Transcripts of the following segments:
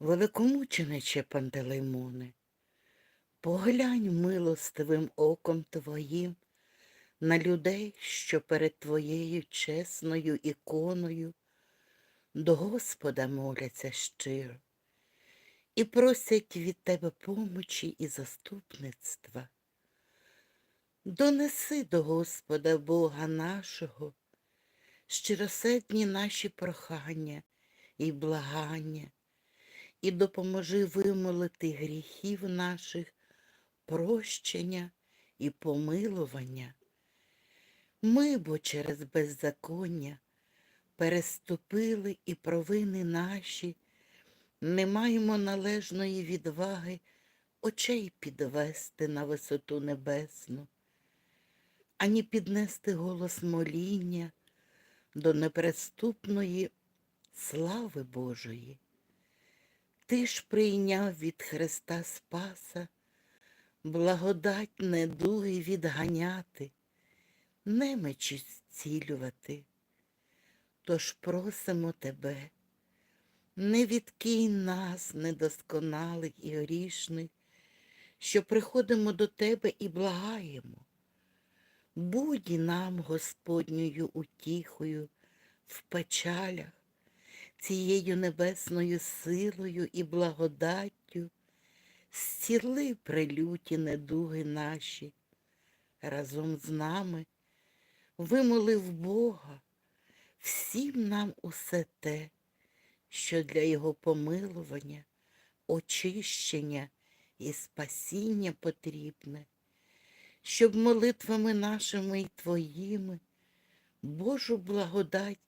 Великомучениче Пантелеймоне, поглянь милостивим оком твоїм на людей, що перед твоєю чесною іконою до Господа моляться щиро і просять від тебе помочі і заступництва. Донеси до Господа Бога нашого щиросердні наші прохання і благання, і допоможи вимолити гріхів наших прощення і помилування. Ми, бо через беззаконня переступили і провини наші, не маємо належної відваги очей підвести на висоту небесну, ані піднести голос моління до неприступної слави Божої. Ти ж прийняв від Христа Спаса благодать недуги відганяти, немечі зцілювати. Тож просимо тебе, не відкинь нас, недосконалих і грішних, що приходимо до тебе і благаємо. Будь нам Господньою утіхою в печалях, цією небесною силою і благодаттю, зціли прилюті недуги наші, разом з нами вимолив Бога всім нам усе те, що для Його помилування, очищення і спасіння потрібне, щоб молитвами нашими і Твоїми Божу благодать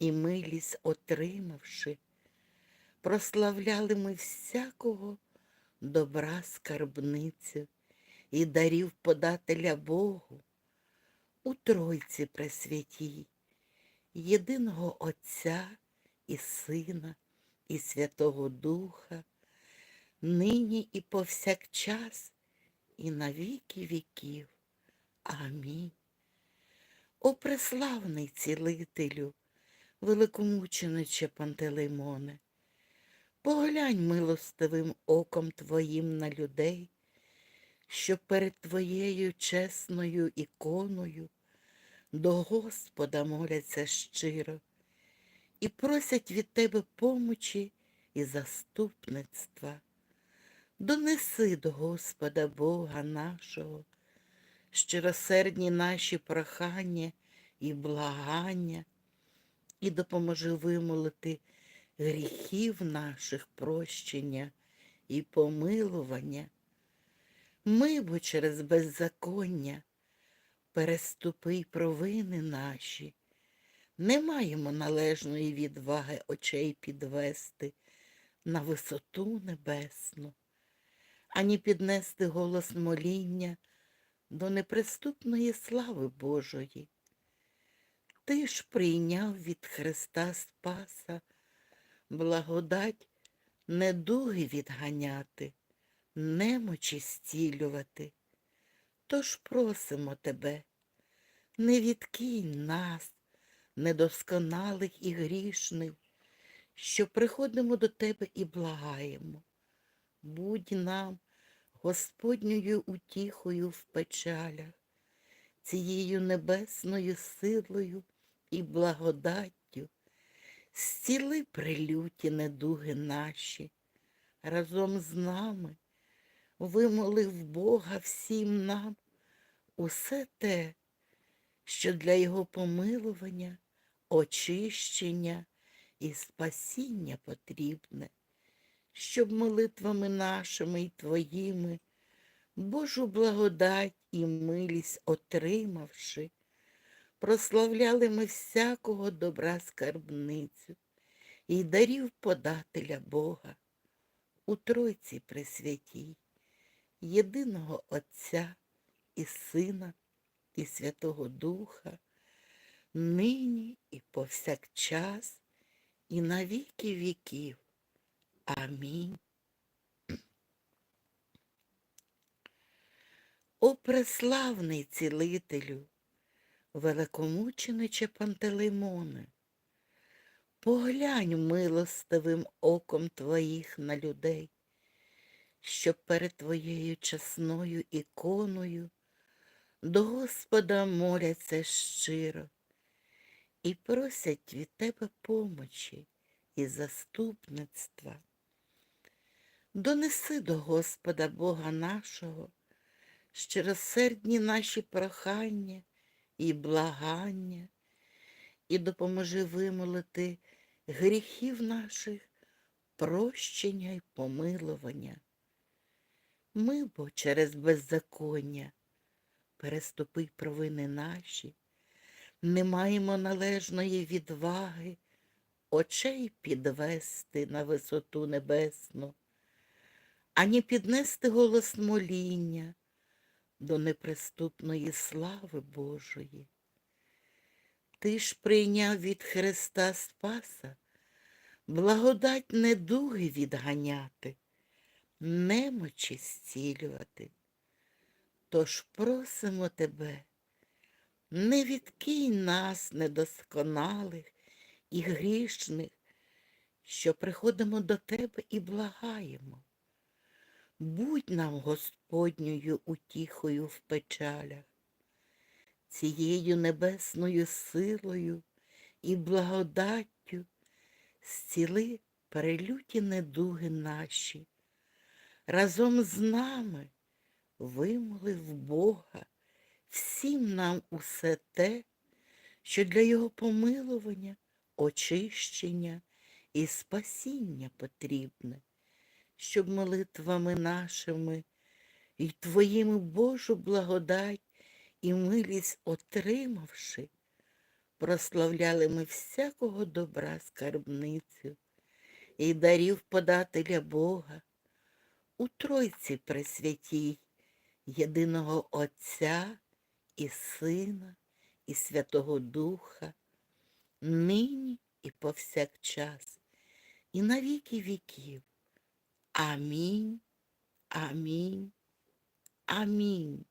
і милість отримавши, прославляли ми всякого добра скарбницю і дарів подателя Богу у Тройці Пресвятій, єдиного Отця і Сина, і Святого Духа, нині і повсякчас, і на віки віків. Амінь. О преславний цілителю, великомучениче Пантелеймоне, поглянь милостивим оком твоїм на людей, що перед твоєю чесною іконою до Господа моляться щиро і просять від тебе помочі і заступництва. Донеси до Господа Бога нашого, щиросердні наші прохання і благання, і допоможи вимолити гріхів наших прощення і помилування. Ми, бо через беззаконня переступи й провини наші, не маємо належної відваги очей підвести на висоту небесну, ані піднести голос моління до неприступної слави Божої. Ти ж прийняв від Христа Спаса благодать недуги відганяти, немочі зцілювати. Тож просимо тебе, не відкинь нас, недосконалих і грішних, що приходимо до тебе і благаємо. Будь нам Господньою утіхою в печалях, цією небесною силою і благодаттю, зціли прилюті недуги наші, разом з нами вимолив Бога всім нам усе те, що для Його помилування, очищення і спасіння потрібне, щоб молитвами нашими і Твоїми Божу благодать і милість отримавши, прославляли ми всякого добра скарбницю і дарів подателя Бога у Тройці Пресвятій, єдиного Отця і Сина, і Святого Духа, нині і повсякчас, і на віки віків. Амінь. О преславний цілителю, великомучениче Пантелеймоне, Поглянь милостивим оком твоїх на людей, що перед твоєю чесною іконою до Господа моляться щиро і просять від тебе помочі і заступництва. Донеси до Господа Бога нашого щиросердні наші прохання і благання, і допоможи вимолити гріхів наших, прощення й помилування. Ми бо через беззаконня, переступи провини наші, не маємо належної відваги очей підвести на висоту небесну, ані піднести голос моління до неприступної слави Божої. Ти ж прийняв від Христа Спаса благодать недуги відганяти, немочі зцілювати. Тож просимо тебе, не відкинь нас, недосконалих і грішних, що приходимо до тебе і благаємо. Будь нам Господньою утіхою в печалях, цією небесною силою і благодаттю зціли перелюті недуги наші. Разом з нами вимолив Бога всім нам усе те, що для Його помилування, очищення і спасіння потрібне, щоб молитвами нашими і Твоїми Божу благодать і милість отримавши, прославляли ми всякого добра скарбницю і дарів подателя Бога у Тройці Пресвятій, єдиного Отця і Сина, і Святого Духа, нині і повсякчас, і на віки віків. Амінь, амінь, амінь.